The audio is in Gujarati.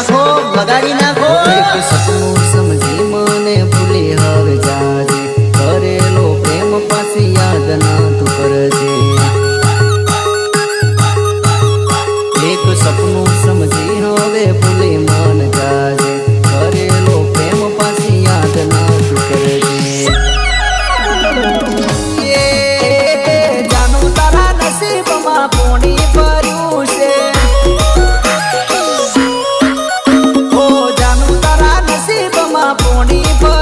નાખો બગાડી નાખો. સપનું સમજી મને ભૂલી જાજે. કરેલો પ્રેમ પાછી એક સપનું people